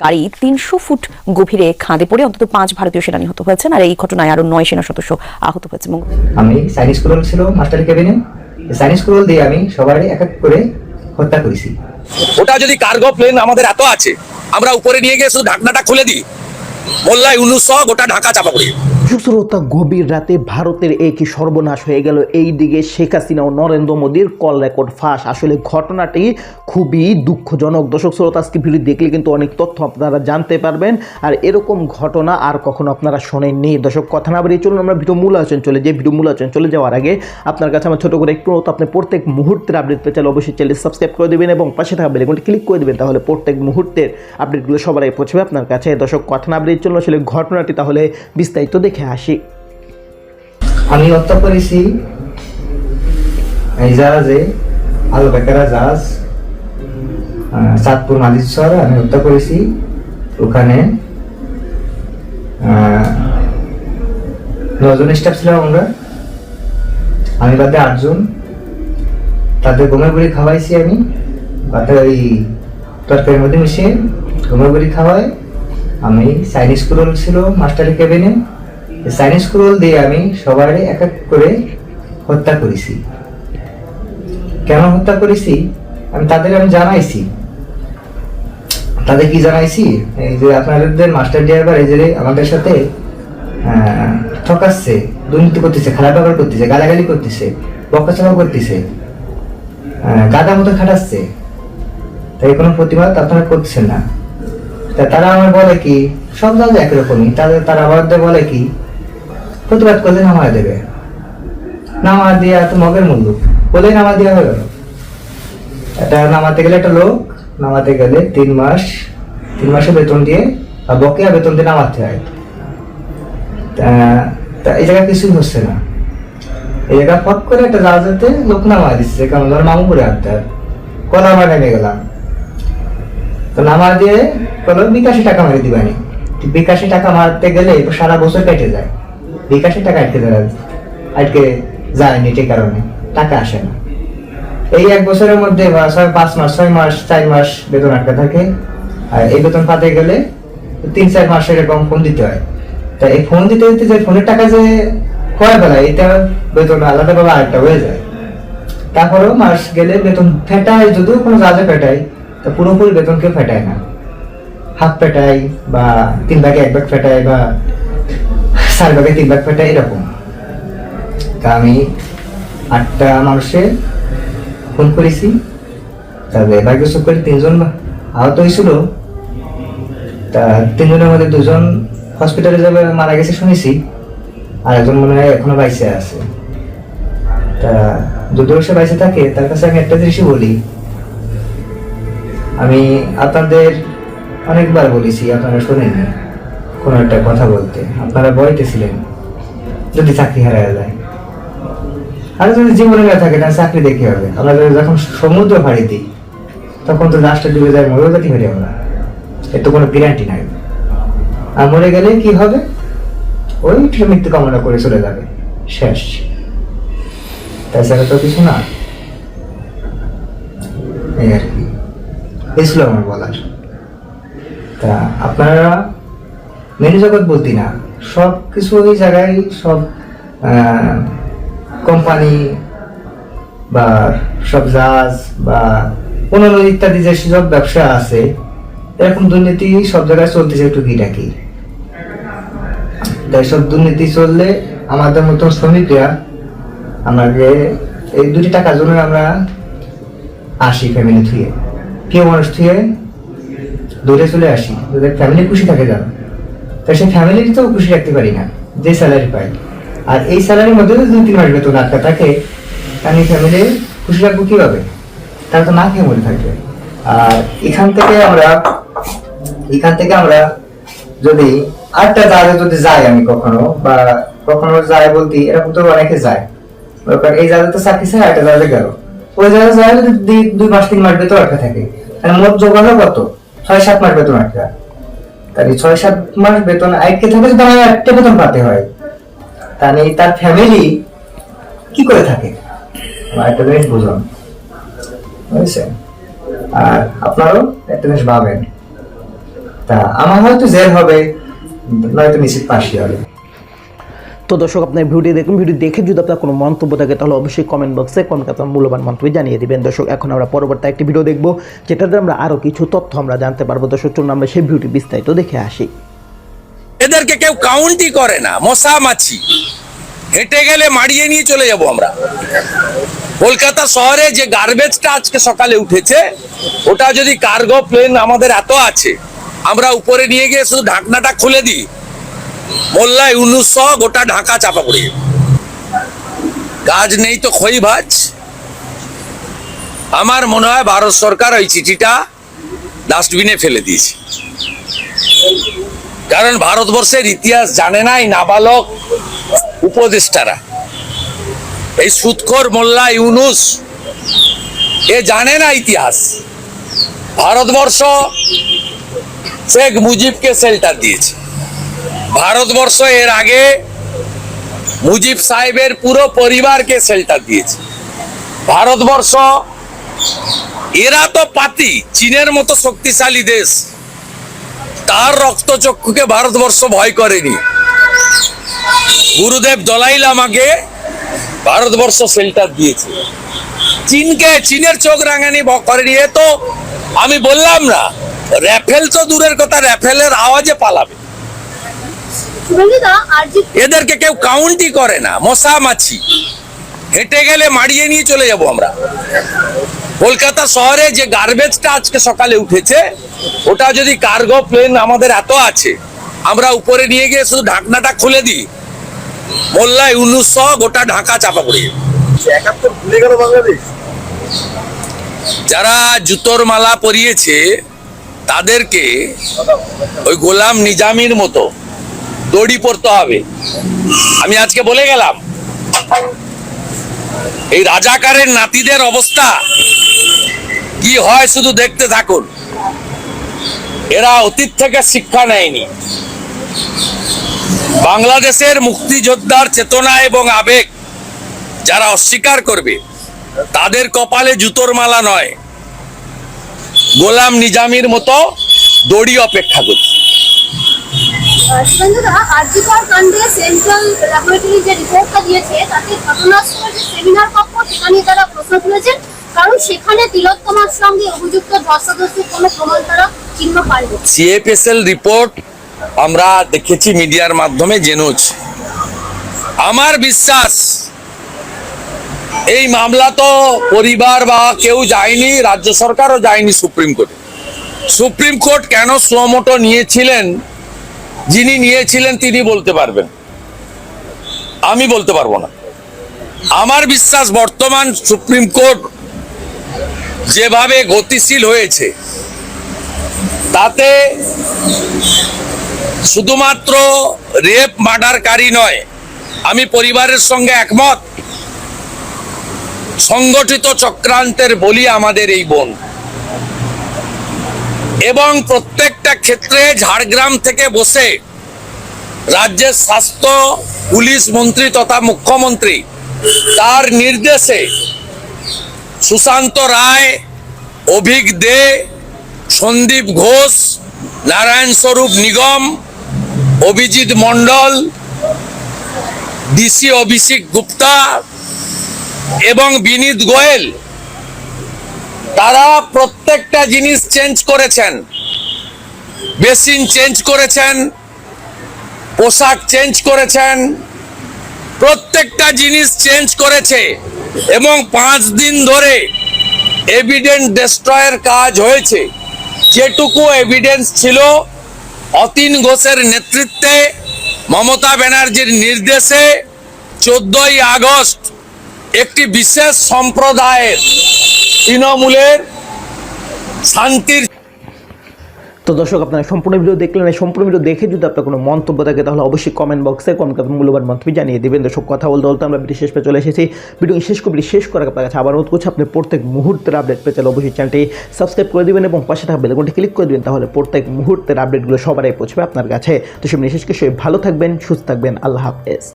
গাড়ি তিনশো ফুট গভীরে খাঁদে পড়ে অন্তত পাঁচ ভারতীয় সেনা নিহত হয়েছেন আর এই ঘটনায় আরও নয় সেনা সদস্য আহত হয়েছে। আমি সাইনিস স্কুল ছিল মাস্টার কেবিনে। সাইনিস স্কুল দিয়ে আমি সবাই এক এক করে হত্যা করেছি। ওটা যদি কার্গো প্লেন আমাদের এত আছে আমরা উপরে নিয়ে গিয়ে শুধু ঢাকনাটা খুলে দিই। মোল্লাই উল্লুস সহ গোটা ঢাকা চাপা পড়ি। শ্রোতা গভীর রাতে ভারতের এই কি সর্বনাশ হয়ে গেল? এই দিকে শেখ হাসিনা ও নরেন্দ্র মোদীর কল রেকর্ড ফাঁস। আসলে ঘটনাটি খুবই দুঃখজনক। দর্শক, শ্রোতা, আজকে ভিডিও দেখলে কিন্তু অনেক তথ্য আপনারা জানতে পারবেন। আর এরকম ঘটনা আর কখনো আপনারা শোনেননি। দর্শক, কথা না বাড়িয়ে চলুন আমরা ভিডিও মূল আলোচনা চলে যাই। ভিডিও মূল আলোচনা চলে যাওয়ার আগে আপনার কাছে আমার ছোট করে একটু আপনি প্রত্যেক মুহূর্তের আপডেট পেতে চাইলে অবশ্যই চ্যানেল সাবস্ক্রাইব করে দেবেন এবং পাশে থাকা বেলেকনটি ক্লিক করে দেবেন। তাহলে প্রত্যেক মুহূর্তের আপডেটগুলো সবার আগে পৌঁছবে আপনার কাছে। দর্শক, কথা না বাড়িয়ে চলুন আসলে ঘটনাটি তাহলে বিস্তারিত দেখে আসি। আমি হত্যা করেছি এই জাহাজে, আলো বেকারা জাহাজ চাঁদপুর মালিশ্বর আমি হত্যা করেছি। ওখানে নজন স্টাফ ছিলাম আমরা। আমি বাদে আটজন। তাদের গমের বড়ি খাওয়াইছি আমি। বাদে ওই তরকারির মধ্যে মিশিয়ে গমের বড়ি খাওয়াই। আমি চাইনিজ স্কুল ছিল মাস্টারের কেবিনে চাইনিজ স্কুল দিয়ে আমি সবাই এক এক করে হত্যা করেছি। কেন হত্যা করেছি? আমি তাদের আমি জানাইছি। তাদের কি জানাইছি? এই যে আপনাদের মাস্টার ড্রাইভার এই যে আমাদের সাথে ঠকাচ্ছে, দুর্নীতি করতেছে, খারাপ ব্যবহার করতেছে, গালাগালি করতেছে বকাচকা করতেছে গাদা মতো খাটাচ্ছে। তাই কোনো প্রতিবাদ আপনারা করছেন না। তারা আমার বলে কি, সব জায়গায় একরকমই, তাদের তারা আবার বলে কি, প্রতিবাদ করলে নামা দেবে। নামা দিয়া তো মগের মূল্য বলে নামা দেওয়া গেল এটা নামাতে গেলে একটা লোক, নামাতে গেলে তিন মাস, তিন মাসের বেতন দিয়ে, বা বকেয়া বেতন দিয়ে নামাতে হয়। তা- তা এই জায়গায় কিছুই হচ্ছে না। এই জায়গা ফট করে একটা জাহাজেতে লোক নামা দিচ্ছে, কারণ ধর মামু করে আনতে কলা নেমে গেলাম। তো বলো বিকাশি টাকা মারি দিবানি বিকাশি টাকা মারতে গেলে সারা বছর কেটে যায়। বিকাশি টাকা আটকে আটকে কারণে, টাকা আসে না। এই এক বছরের মধ্যে পাঁচ মাস, ছয় মাস, চার মাস বেতন থাকে। আর এই বেতন পাতে গেলে তিন চার মাস এরকম ফোন দিতে হয়। তা এই ফোন দিতে দিতে যে ফোনের টাকা যে খোয়া ফেলায় এটা বেতন আলাদা ভাবে আরেকটা হয়ে যায়। তারপরেও মাস গেলে বেতন ফেটায়, যদিও কোনো কাজে ফেটায় তা পুরোপুরি বেতন কেউ ফেটায় না। হাফ ফেটায় বা তিন ভাগে এক ভাগ ফেটায় বা চার ভাগে তিন ভাগ ফেটায় এরকম। তা আমি আটটা মানুষের ফোন করেছি। তবে ভাগ্য করে তিনজন আহত হয়েছিল। তা তিনজনের মধ্যে দুজন হসপিটালে যাবে মারা গেছে শুনেছি। আর একজন মনে হয় এখনও বাইসে আছে। তা সে বাইসে থাকে, তার কাছে আমি একটা জিনিসই বলি। আমি আপনাদের অনেকবার বলেছি, আপনারা শোনেননি কোনো একটা কথা বলতে। আপনারা বলতেছিলেন যদি চাকরি হারা যায়। আর যদি জীবনে না থাকে, তাহলে চাকরি দেখে হবে? আমরা যখন সমুদ্র ফাড়ি দিই, তখন তো লাস্টে ডুবে যায়, মরেও যেতে পারি আমরা? এর তো কোনো গ্যারান্টি নাই। আর মরে গেলে কি হবে? ওই মৃত্যু কামনা করে চলে যাবে। শেষ। তাছাড়া তো কিছু না। এই আর কি। এই ছিল আমার বলার। তা আপনারা মেনু জগৎ বলতি না সব কিছু ওই জায়গায় সব কোম্পানি বা সব জাহাজ বা অন্যান্য ইত্যাদি যে সব ব্যবসা আছে, এরকম দুর্নীতি সব জায়গায় চলতেছে একটু কি তাই সব দুর্নীতি চললে আমাদের মতন শ্রমিকরা আমাকে এই দুটি টাকার জন্য আমরা আসি ফ্যামিলি থুয়ে। কেউ মানুষ থুয়ে দূরে চলে আসি যাদের ফ্যামিলি খুশি থাকে যারা তাই সেই ফ্যামিলির তো খুশি রাখতে পারি না, যে স্যালারি পাই আর এই স্যালারির মধ্যে যদি দুই তিন মাস বেতন আটকা থাকে আমি ফ্যামিলি খুশি রাখব কীভাবে? তারা তো না খেয়ে মরে থাকবে। আর এখান থেকে আমরা, এখান থেকে আমরা যদি আটটা জায়গায় যদি যাই আমি কখনো, বা কখনো যাই বলতে এরকম তো অনেকে যায়। এই জায়গায় তো চাকরি ছাড়া একটা জায়গায় গেল। ওই জায়গায় যায় যদি দুই- মাস, তিন মাস বেতন আটকা থাকে মোট যোগানো কত? ছয় সাত মাস বেতন আটকা তাহলে ছয় সাত মাস বেতন আটকে থাকে যদি একটা বেতন পাতে হয়। তাহলে তার ফ্যামিলি কি করে থাকে? একটা জিনিস বুঝলাম বুঝছেন? আর আপনারও একটা জিনিস ভাবেন। তা আমার হয়তো জেল হবে, নয়তো নিশ্চিত ফাঁসি হবে। তো দর্শক, আপনার ভিডিও দেখুন ভিডিও দেখে যদি আপনার কোনো মন্তব্য থাকে, তাহলে অবশ্যই কমেন্ট বক্সে কমেন্ট আপনার মূল্যবান মন্তব্য জানিয়ে দেবেন। দর্শক, এখন আমরা পরবর্তী একটি ভিডিও দেখব যেটাতে আমরা আরও কিছু তথ্য আমরা জানতে পারব। দর্শক, চলুন আমরা সেই ভিডিওটি বিস্তারিত দেখে আসি। এদেরকে কেউ কাউন্টই করে না মশা মাছি হেঁটে গেলে মারিয়ে নিয়ে চলে যাব আমরা। কলকাতা শহরে যে গার্বেজটা আজকে সকালে উঠেছে, ওটা যদি কার্গো প্লেন আমাদের এত আছে, আমরা উপরে নিয়ে গিয়ে শুধু ঢাকনাটা খুলে দিই। মোল্লায় উনিশ গোটা ঢাকা চাপা পড়ে। কাজ নেই তো খই ভাজ। আমার মনে হয় ভারত সরকার ওই চিঠিটা ডাস্টবিনে ফেলে দিয়েছে। কারণ ভারতবর্ষের ইতিহাস জানে না এই নাবালক উপদেষ্টারা। এই সুৎখর মোল্লা ইউনুস, এ জানে না ইতিহাস। ভারতবর্ষ শেখ মুজিবকে শেল্টার দিয়েছে। ভারতবর্ষ এর আগে মুজিব সাহেবের পুরো পরিবারকে শেল্টার দিয়েছে। ভারতবর্ষ, এরা তো পাতি, চীনের মতো শক্তিশালী দেশ। তার রক্তচক্ষুকে ভারতবর্ষ ভয় করেনি। গুরুদেব দলাই লামাকে ভারতবর্ষ শেল্টার দিয়েছে। চীনকে, চীনের চোখ রাঙানি করেনি। এ তো আমি বললাম না, র্যাফেল তো দূরের কথা, র্যাফেলের আওয়াজে পালাবে। এদেরকে কেউ কাউন্টই করে না মশা মাছি হেঁটে গেলে মারিয়ে নিয়ে চলে যাব আমরা। কলকাতা শহরে যে গার্বেজটা আজকে সকালে উঠেছে, ওটা যদি কার্গো প্লেন আমাদের এত আছে, আমরা উপরে নিয়ে গিয়ে শুধু ঢাকনাটা খুলে দিই। মোল্লায় উনিশ গোটা ঢাকা চাপা পড়ে যারা জুতোর মালা পরিয়েছে, তাদেরকে ওই গোলাম নিজামির মতো দড়ি পড়তে হবে। আমি আজকে বলে গেলাম, এই রাজাকারের নাতিদের অবস্থা কি হয় শুধু দেখতে থাকুন। এরা অতীত থেকে শিক্ষা নেয়নি। বাংলাদেশের মুক্তিযোদ্ধার চেতনা এবং আবেগ যারা অস্বীকার করবে, তাদের কপালে জুতোর মালা নয়। গোলাম নিজামির মতো দড়ি অপেক্ষা করছে। শুভেন্দুদা আরজিকর কাণ্ডে সেন্ট্রাল ল্যাবরেটরি যে রিপোর্টটা দিয়েছে, তাতে যে সেমিনার কক্ষ তারা প্রশ্ন তুলেছেন, কারণ সেখানে তিলোত্তমার সঙ্গে অভিযুক্ত কোনো প্রমাণ তারা চিহ্ন পায়নি। সিএফএসএল রিপোর্ট আমরা দেখেছি মিডিয়ার মাধ্যমে জেনেছি আমার বিশ্বাস, এই মামলা তো পরিবার বা কেউ যায়নি, রাজ্য সরকারও যায়নি সুপ্রিম কোর্টে। সুপ্রিম কোর্ট কেন সুমোটো নিয়েছিলেন? যিনি নিয়েছিলেন তিনি বলতে পারবেন। আমি বলতে পারব না। আমার বিশ্বাস বর্তমান সুপ্রিম কোর্ট যেভাবে গতিশীল হয়েছে, তাতে শুধুমাত্র রেপ মার্ডারকারী নয়, আমি পরিবারের সঙ্গে একমত, সংগঠিত চক্রান্তের বলি আমাদের এই বোন। এবং প্রত্যেকটা ক্ষেত্রে ঝাড়গ্রাম থেকে বসে রাজ্যের স্বাস্থ্য, পুলিশ মন্ত্রী তথা মুখ্যমন্ত্রী তার নির্দেশে সুশান্ত রায়, অভিক দে, সন্দীপ ঘোষ, নারায়ণ স্বরূপ নিগম, অভিজিৎ মণ্ডল, ডিসি অভিষেক গুপ্তা এবং বিনীত গোয়েল তারা প্রত্যেকটা জিনিস চেঞ্জ করেছেন। বেসিন চেঞ্জ করেছেন, পোশাক চেঞ্জ করেছেন, প্রত্যেকটা জিনিস চেঞ্জ করেছে এবং পাঁচ দিন ধরে এভিডেন্স ডেস্ট্রয়ের কাজ হয়েছে। যেটুকু এভিডেন্স ছিল অতীন ঘোষের নেতৃত্বে, মমতা ব্যানার্জির নির্দেশে চোদ্দই আগস্ট একটি বিশেষ সম্প্রদায়ের তৃণমূলের শান্তির তো দর্শক, আপনারা সম্পূর্ণ ভিডিও দেখলেন, এই সম্পূর্ণ ভিডিও দেখে যদি আপনার কোনো মন্তব্য থাকে, তাহলে অবশ্যই কমেন্ট বক্সে কমেন্ট আপনার মূল্যবান মন্তব্য জানিয়ে দেবেন। দর্শক, কথা বলতে বলতে আমরা ভিডিও শেষ পেয়ে চলে এসেছি। ভিডিও শেষ করে শেষ করার আপনার কাছে আবার অনুরোধ করছি, আপনি প্রত্যেক মুহূর্তের আপডেট পেতে চাইলে অবশ্যই চ্যানেলটি সাবস্ক্রাইব করে দেবেন এবং পাশে থাকা বেলকনটি ক্লিক করে দিবেন, তাহলে প্রত্যেক মুহূর্তের আপডেটগুলো সবারই পৌঁছবে আপনার কাছে। তো সে বিশেষ কিছু ভালো থাকবেন, সুস্থ থাকবেন, আল্লাহ হাফেজ।